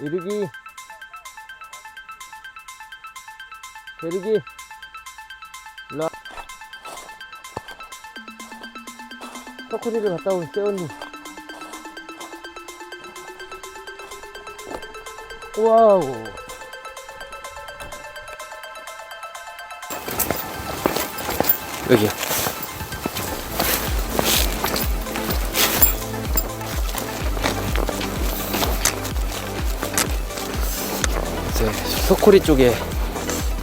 이르기 데르기. 일로와 터코리를 갔다 온 세언니. 와우. 여기요 서코리 쪽에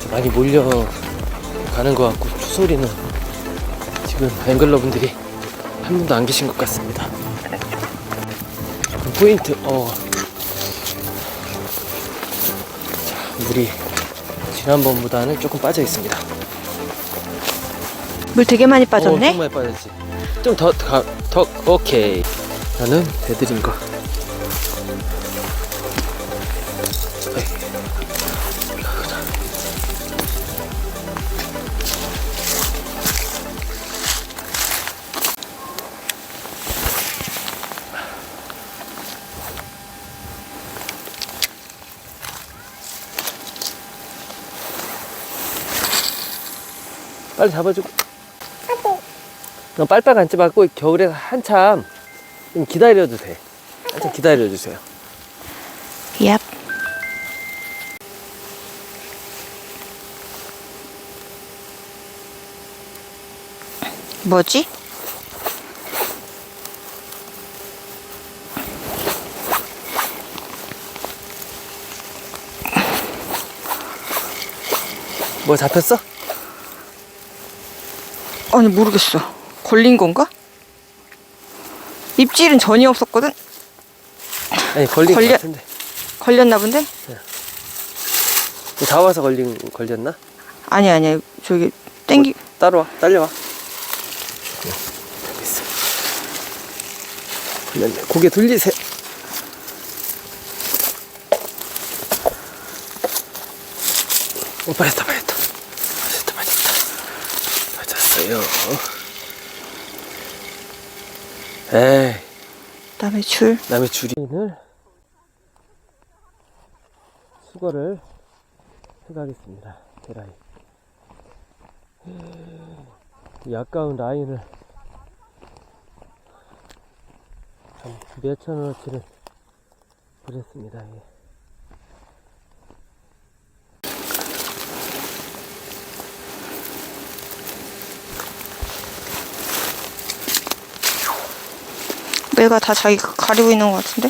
많이 몰려가는 것 같고 추소리는 지금 앵글러분들이 한 분도 안 계신 것 같습니다. 그 포인트, 어. 자, 물이 지난번보다는 조금 빠져 있습니다. 물 되게 많이 오, 빠졌네. 좀 많이 빠졌지. 좀 더, 더, 더, 오케이. 나는 대드린 거. 빨리 잡아주고. 너 빨빨 앉지 말고 겨울에 한참 좀 기다려도 돼. 한참 기다려주세요. 얍. 뭐지? 뭐 잡혔어? 아니 모르겠어. 걸린 건가? 입질은 전혀 없었거든. 아니 걸린 걸려- 것 같은데. 걸렸나 본데? 다 와서 걸린 걸렸나? 아니 아니야. 저기 땡기. 따라와, 딸려와. 네, 여기 있어. 걸렸네. 고개 돌리세요. 오, 빠졌다, 빠졌다. 빠졌다, 빠졌다. 빠졌어요. 에이. 그다음에 줄. 남의 줄인을 수거를 해가겠습니다. 계라이. 이 아까운 라인을 참 몇천 원어치를 버렸습니다. 예. 매가 다 자기 가리고 있는 것 같은데?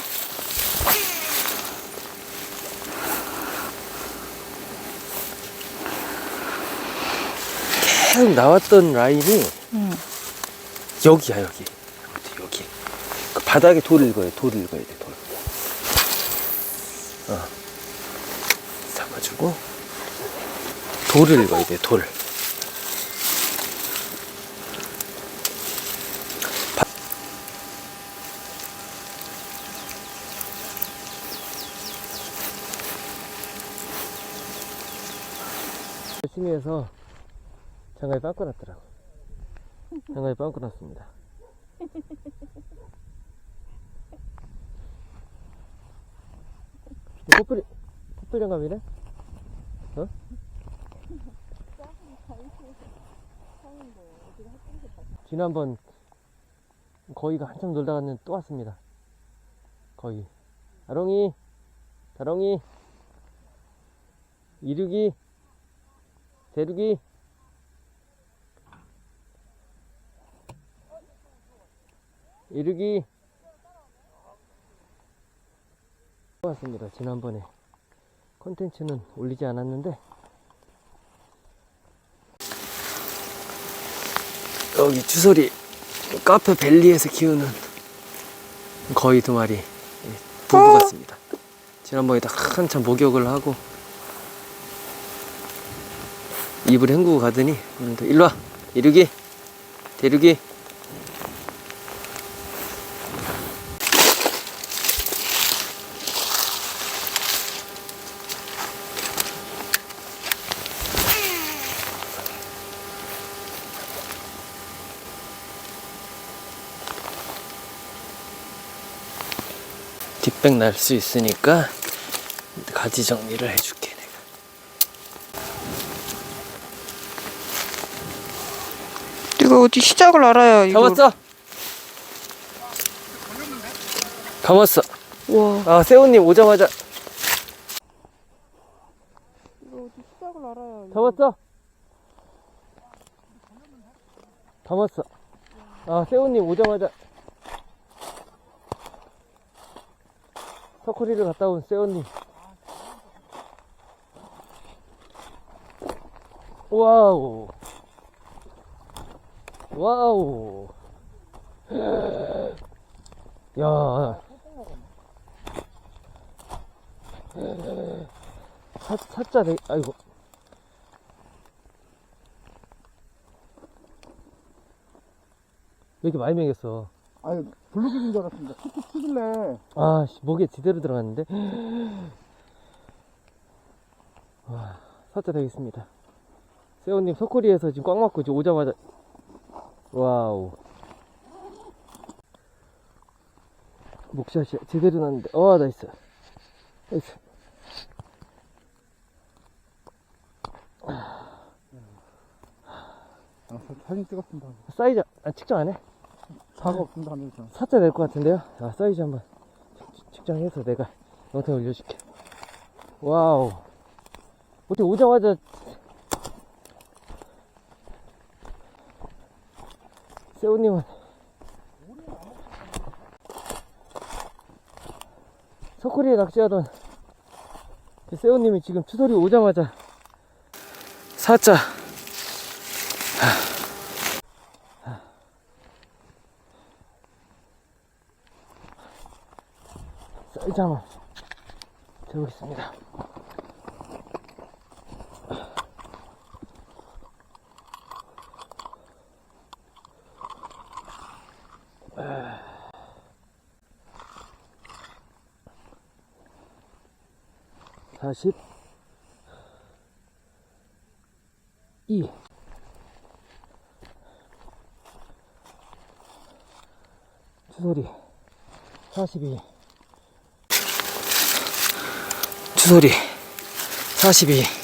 계속 나왔던 라인이 응. 여기야 여기 여기 그 바닥에 돌을 읽어야 돌을 읽어야 돼돌 어. 잡아주고 돌을 읽어야 돼돌 열심히 해서 장갑이 빵꾸 났더라고 장갑이 빵꾸 났습니다 커플 커플 장갑이래? 어? 지난번 거기가 한참 놀다 갔는데 또 왔습니다. 거기 다롱이 다롱이 이륙이 대륙이 이륙이 왔습니다. 지난번에 컨텐츠는 올리지 않았는데 여기 주소리 카페 벨리에서 키우는 거의 두 마리 예, 부부 같습니다. 지난번에 다 한참 목욕을 하고 입을 헹구고 가더니 오늘도 일로 와. 이륙이 대륙이. 뒷백 날 수 있으니까 가지 정리를 해줄게 네가 어디 시작을 알아야 이거. 잡았어? 감았어. 와. 아 새우님 오자마자 이거 어디 시작을 알아야. 잡았어? 감았어. 아 새우님 오자마자 서코리를 갔다 온 새우님. 와우. 와우. 야. 사, 사자 내, 아이고. 왜 이렇게 많이 먹였어? 아니 블루길인 줄 알았습니다. 툭툭 튀길래 아, 씨, 목에 제대로 들어갔는데? 와, 사자 되겠습니다. 세호님, 석코리에서 지금 꽉 막고 지금 오자마자, 와우. 목샷이 제대로 났는데, 어, 나이스. 나이스. 아, 사- 사진 찍었습니다. 사이즈, 아, 측정 안 해? 사과 없습니다 하면서 사자 될 것 같은데요? 아, 사이즈 한번 측- 측정해서 내가 영상 올려줄게. 와우. 어떻게 오자마자 세우님은. 서코리에 낚시하던 그 세우님이 지금 투소리 오자마자 사자. 사이즈 한번 재보겠습니다. 사십 이. 추소리. 사십이. 추소리. 42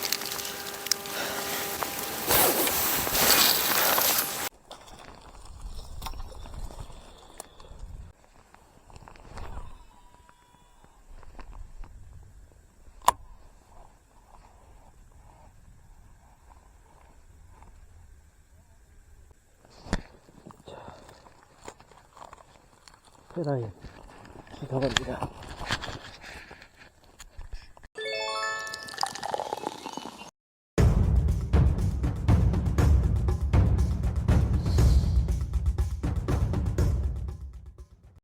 페라인 기가 갑니다